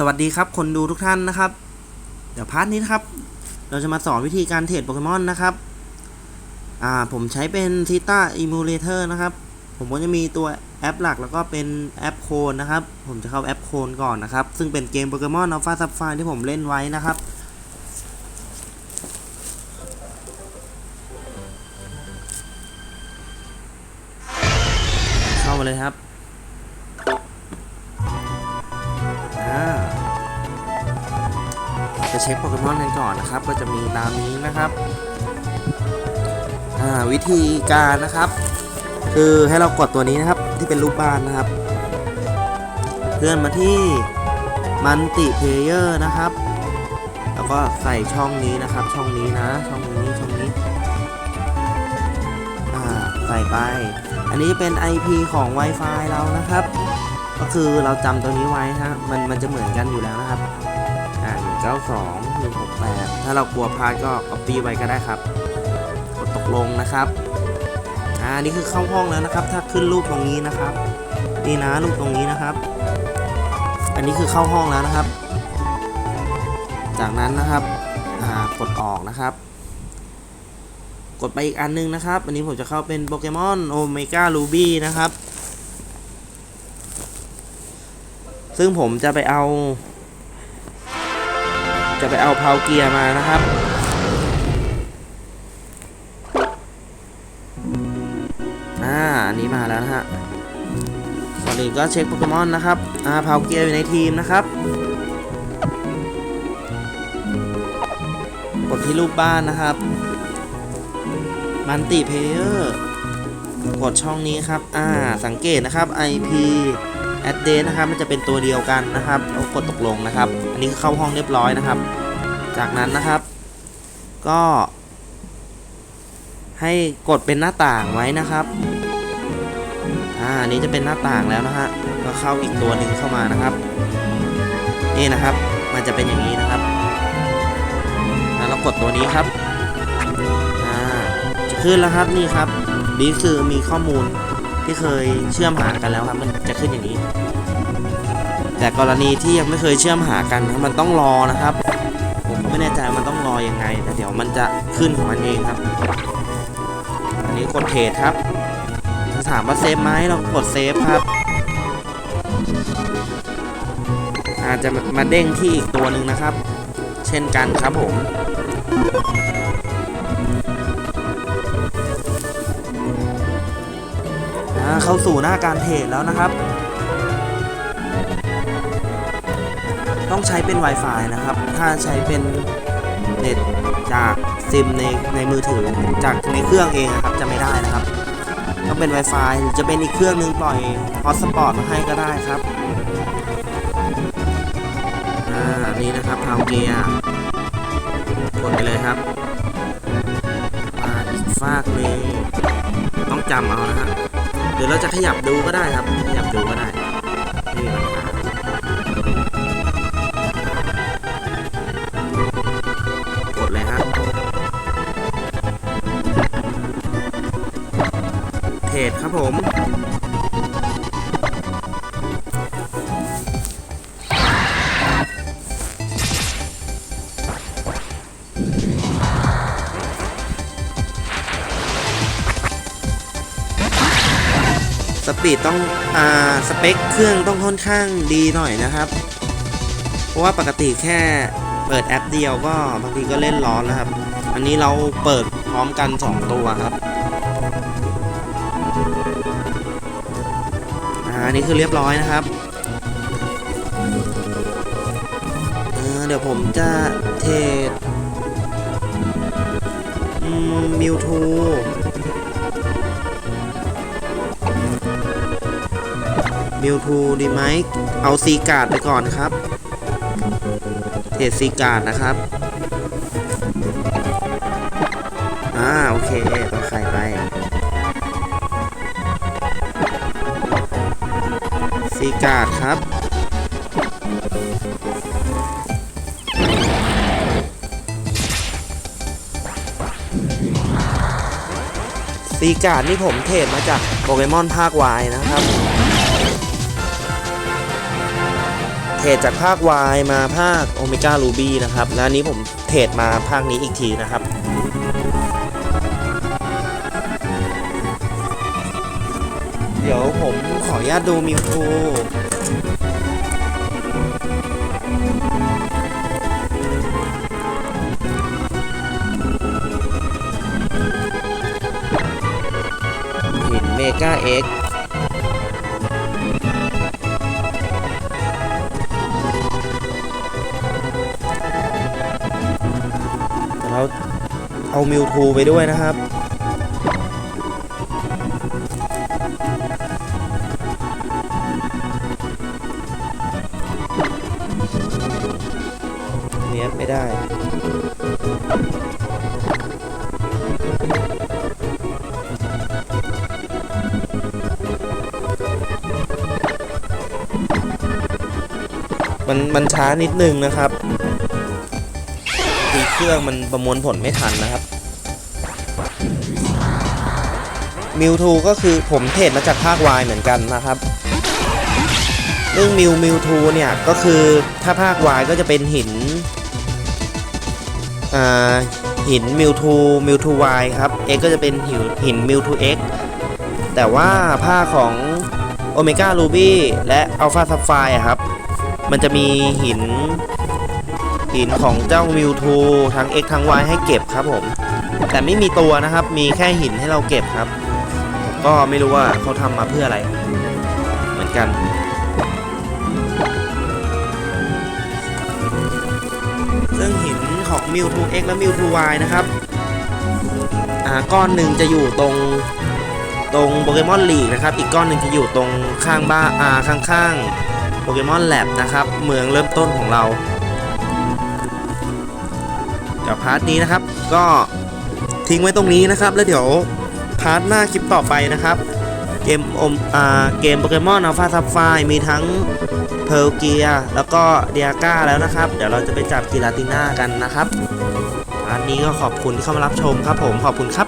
สวัสดีครับคนดูทุกท่านนะครับ เดี๋ยวพาร์ทนี้นะครับ เราจะมาสอนวิธีการเทรดโปเกมอนนะครับ อ่าผมใช้เป็น t i t a Emulator นะครับ ผมก็จะมีตัวแอปหลักแล้วก็เป็นแอปโคนนะครับ ผมจะเข้าแอปโคนก่อนนะครับ ซึ่งเป็นเกมโปเกมอนอัลฟาซับไฟที่ผมเล่นไว้นะครับ เข้ามาเลยครับ จะเช็คโปเกมอนกันก่อนนะครับ ก็จะมีตามนี้นะครับอ่าวิธีการนะครับ คือให้เรากดตัวนี้นะครับที่เป็นรูปบ้านนะครับเลื่อนมาที่มันติเพเยอร์นะครับ แล้วก็ใส่ช่องนี้นะครับ ช่องนี้นะ ช่องนี้ช่องนี้อ่าใส่ไป อันนี้เป็น IP ของ Wi-Fi เรานะครับ ก็คือเราจำตัวนี้ไว้ฮะมันมันจะเหมือนกันอยู่แล้วนะครับ 92 168 ถ้าเรากลัวพลาดก็ copy ไว้ก็ได้ครับ กดตกลงนะครับอ่านี่คือเข้าห้องแล้วนะครับ ถ้าขึ้นรูปตรงนี้นะครับนี่นะรูปตรงนี้นะครับ อันนี้คือเข้าห้องแล้วนะครับ จากนั้นนะครับอ่ากดออกนะครับ กดไปอีกอันนึงนะครับ อันนี้ผมจะเข้าเป็นโปเกมอนโอเมก้าลูบี้นะครับ ซึ่งผมจะไปเอา จะไปเอาเพาเกียร์มานะครับ อ่า อันนี้มาแล้วนะฮะก่อนอื่นก็เช็คโปเกมอนนะครับ อ่า เพาเกียร์อยู่ในทีมนะครับ กดที่รูปบ้านนะครับ มันติเพเยอร์ กดช่องนี้ครับ อ่า สังเกตนะครับ IP address นะครับมันจะเป็นตัวเดียวกันนะครับเรากดตกลงนะครับ อันนี้เข้าห้องเรียบร้อยนะครับ จากนั้นนะครับ ก็ ให้กดเป็นหน้าต่างไว้นะครับอ่าอันนี้จะเป็นหน้าต่างแล้วนะฮะก็เข้าอีกตัวหนึ่งเข้ามานะครับ นี่นะครับ มันจะเป็นอย่างนี้นะครับแล้วเรากดตัวนี้ครับอ่าจะขึ้นแล้วครับนี่ครับนี่คือมีข้อมูล ที่เคยเชื่อมหากันแล้วครับ มันจะขึ้นอย่างนี้ แต่กรณีที่ยังไม่เคยเชื่อมหากันมันต้องรอนะครับ ผมไม่แน่ใจมันต้องรอยังไง แต่เดี๋ยวมันจะขึ้นของมันเองครับ อันนี้กดเทรดครับถามว่าเซฟไหมเรากดเซฟครับอาจจะมาเด้งที่อีกตัวหนึ่งนะครับ เช่นกันครับผม เข้าสู่หน้าการเทรดแล้วนะครับ ต้องใช้เป็น Wi-Fi นะครับ ถ้าใช้เป็นเน็ตจากซิมในในมือถือจากในเครื่องเองนะครับจะไม่ได้นะครับ ต้องเป็น Wi-Fi หรือจะเป็นอีกเครื่องหนึงปล่อยฮอตสปอร์ตมาให้ก็ได้ครับอ่านี่นะครับพาวเกียร์กดไปเลยครับมาอีกฟากนึงต้องจำเอานะฮะ เดี๋ยวเราจะขยับดูก็ได้ครับ ขยับดูก็ได้ไม่มีปัญหากดเลยครับเพจครับผมีดต้องอ่าสเปคเครื่องต้องค่อนข้างดีหน่อยนะครับ เพราะว่าปกติแค่เปิดแอปเดียวก็บางทีก็เล่นร้อนแล้วครับ อันนี้เราเปิดพร้อมกัน 2 ตัวครับอ่านี่คือเรียบร้อยนะครับเเดี๋ยวผมจะเทรดมิวทู มิวทูดีไหมเอาซีการ์ดไปก่อนครับเทรดซีการ์ดนะครับ อ่า โอเคต่อไข่ไปซีการ์ดครับซีการ์ดนี่ผมเทรดมาจากโปเกมอนภาควายนะครับ รดจากภาค Y มาภาคโอเมก้ารูบี้นะครับแล้วนนี้ผมเทรดมาภาคนี้อีกทีนะครับเดี๋ยวผมขออนุญาตดูมิวทูหินเมกาเอ็ก เราเอามิวทูไปด้วยนะครับ เนียบไม่ได้มันมันช้านิดนึงนะครับ เครื่องมันประมวลผลไม่ทันนะครับ มิวทูก็คือผมเทรดมาจากภาค Y เหมือนกันนะครับเรื่องมิวมิวทูเนี่ยก็คือถ้าภาค Y ก็จะเป็นหินอ่าหินมิวทูมิวทู Y ครับ X ก็จะเป็นหินหินมิวทู X แต่ว่าภาของโอเมก้ารูบี้และอัลฟาซัฟไฟครับ มันจะมีหิน หินของเจ้ามิวทูทั้ง X ทั้ง Y ให้เก็บครับผม แต่ไม่มีตัวนะครับ มีแค่หินให้เราเก็บครับ ก็ไม่รู้ว่าเขาทำมาเพื่ออะไร เหมือนกันซึ่งหินของมิวทู X และมิวทู Y นะครับ อ่า ก้อนหนึ่งจะอยู่ตรงตรงโปเกมอนลีกนะครับ อีกก้อนหนึ่งจะอยู่ตรงข้างบ้านอ่าข้างๆโปเกมอนแลบนะครับ เมืองเริ่มต้นของเรา เดี๋ยวพาร์ทนี้นะครับ ก็ทิ้งไว้ตรงนี้นะครับ แล้วเดี๋ยวพาร์ทหน้าคลิปต่อไปนะครับ เกมอมอ่าเกมโปเกมอนอัลฟาซับไฟมีทั้งเพลเกียแล้วก็เดียก้าแล้วนะครับ เดี๋ยวเราจะไปจับกีลาติน่ากันนะครับพาร์ทนี้ก็ขอบคุณที่เข้ามารับชมครับผมขอบคุณครับ